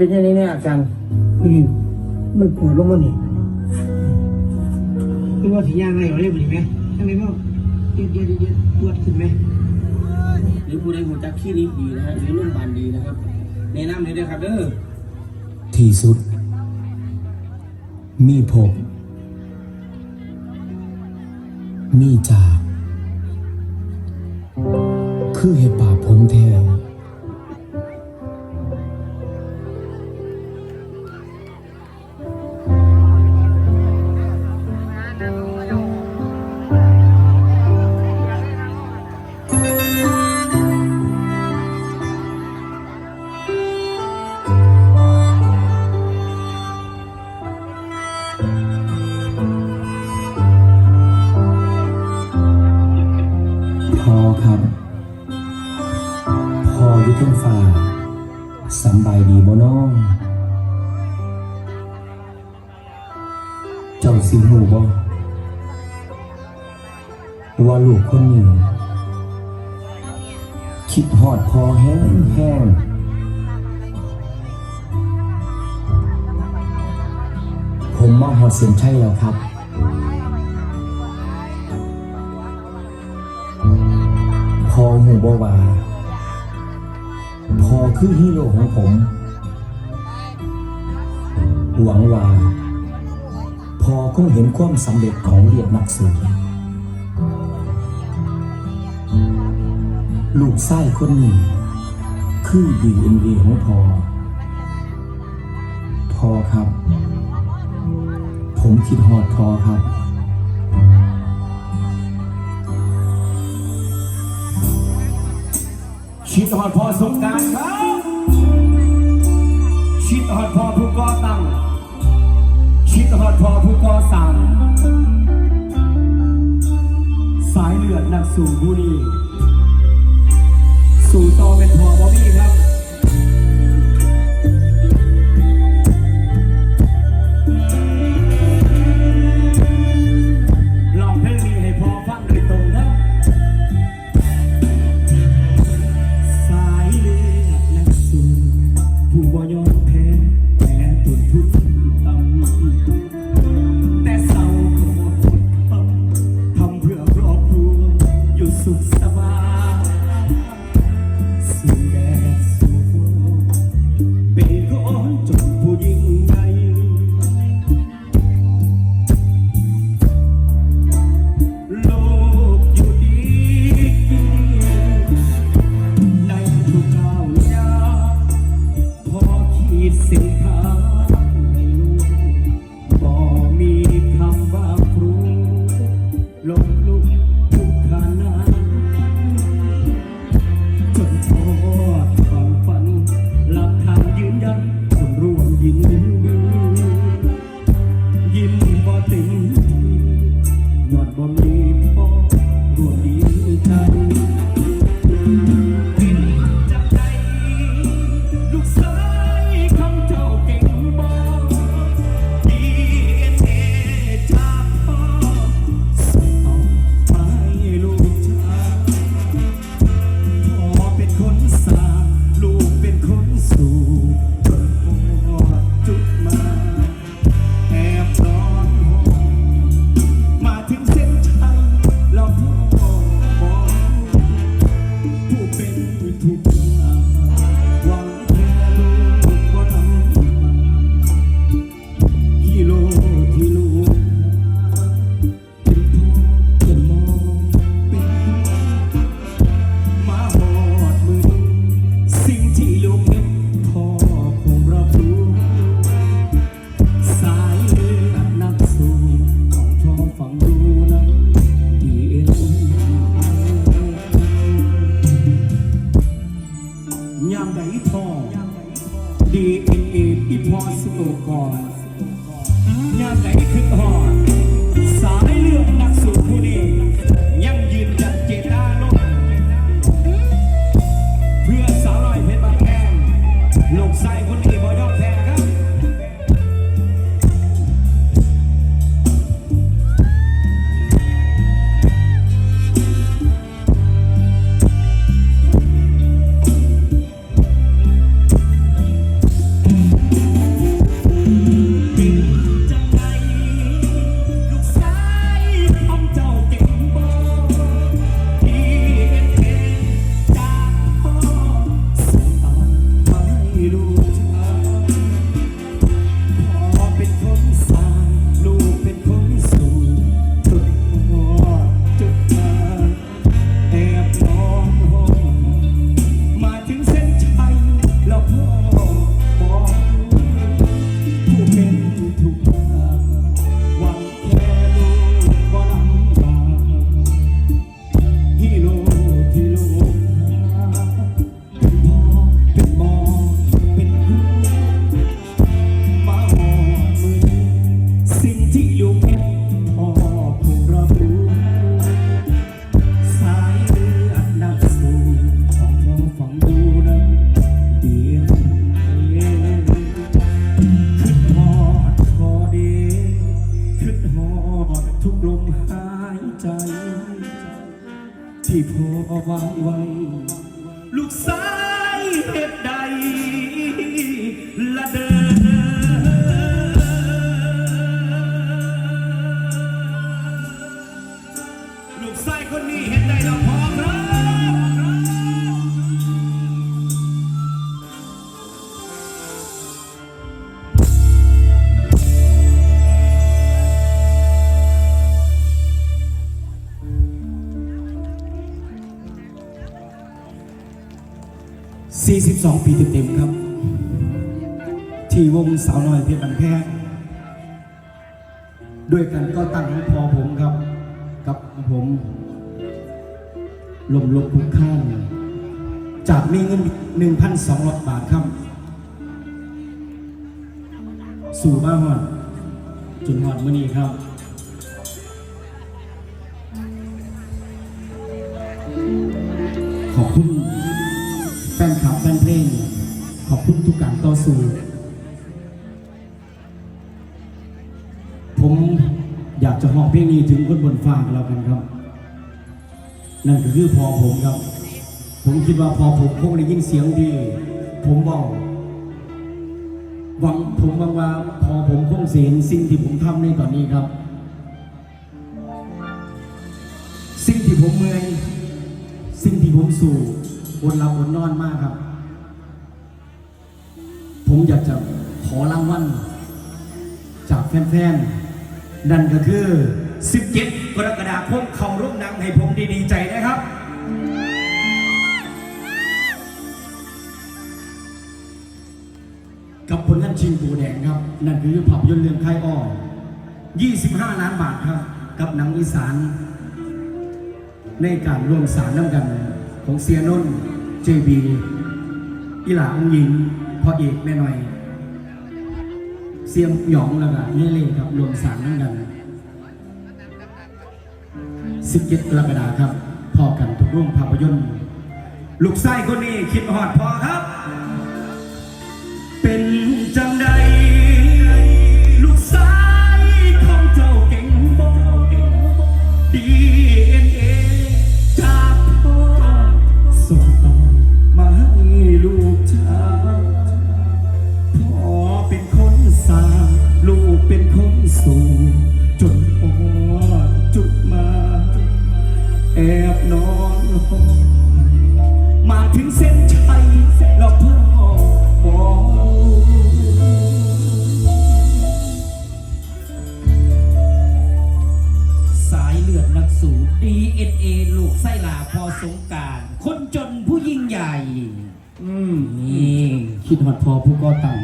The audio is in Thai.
เป็นยังไงเนี่ยอาจารย์นี่มันปวดลงมานี่คือว่าสีย่างอะไรอยู่ได้ไหมทำไมว่าเย็นเย็นเย็นปวดขึ้นไหมหรือผู้ใดหัวจักขี้นี้ดีนะฮะหรือโรงพยาบาลดีนะครับแนะนำเลยด้วยครับเด้อที่สุด มีพบมีจาก คือเหตุบาปผมแท้ สำบายดีบ่น้อง เจ้าสิหูบ่ว่าลูกคนนี้คิดหอดพอแห้งแห้งผมมาหอดเส้นชัยแล้วครับพอหูบว่า พอคือฮีโร่ของผม หวังว่า พอคงเห็นความสำเร็จของเรียบนักสู้ลูกไส้คนนี้ คือดีเอ็นเอของพอ พอครับ ผมคิดหอดพอครับ ชิดหอดพอสงการครับ ชิดหอดพอผู้ก่อตั้ง ชิดหอดพอผู้ก่อสร้างสายเลือดนักสู่บุรี สู่ต่อเป็นพอบอบี้ครับ ทุกลมหายใจ ที่พออวางไว้ ลูกสายเหตุใด ละเดินลูกสายคนนี้เห็นใด้รอ 42 ปีเต็มๆครับ ที่วงสาวน้อยเพชรบันแพงด้วยกันก็ตั้งให้พอผมครับ กับผมลมลบคุกข้างจากมีเงิน 1,200 บาทครับ สู่บ้านหอดจนหอดมื่อนี้ครับ คุณทุกการต่อสู้ ผมอยากจะหอบเพลงนี้ถึงคนบนฟ้ากันแล้วกันครับ นั่นก็คือพอผมครับ ผมคิดว่าพอผมคงได้ยินเสียงที่ผมบอกหวังผมหวังว่าพอผมคงเสียนสิ่งที่ผมทำในตอนนี้ครับ สิ่งที่ผมเมื่อยสิ่งที่ผมสู่อดหลับอดนอนมากครับ ผมอยากจะขอรางวัลจากแฟนๆ นั่นก็คือ 17 กรกฎาคมเขาร่วมนังให้ผมดีๆใจนะครับ กับผลงานชิงปูแดงครับ นั่นคือภาพยนตร์เรื่องไทยอ้อ25 ล้านบาทครับ กับหนังอีสาน ในการร่วมสารน้ำกันของเสียนนท์เจบีอีหลาองหญิง อเอกแม่หน่อย เสียงหยองแล้วก็เน่เลยครับรวมสารน้ำกัน17กรกฎาคมครับพอกันทุกร่วมภาพยนตร์ลูกไส้คนนี้คิดหอดพอครับ เป็นคนสู่จนพ่อจุดมา แอบนอนห้องมาถึงเส้นชัยแล้วพ่อบอกสายเลือดนักสู้ DNA ลูกไส้หลาพอสงการ คนจนผู้ยิ่งใหญ่ อืมนี่คิดหอดพอผู้ก่อตั้ง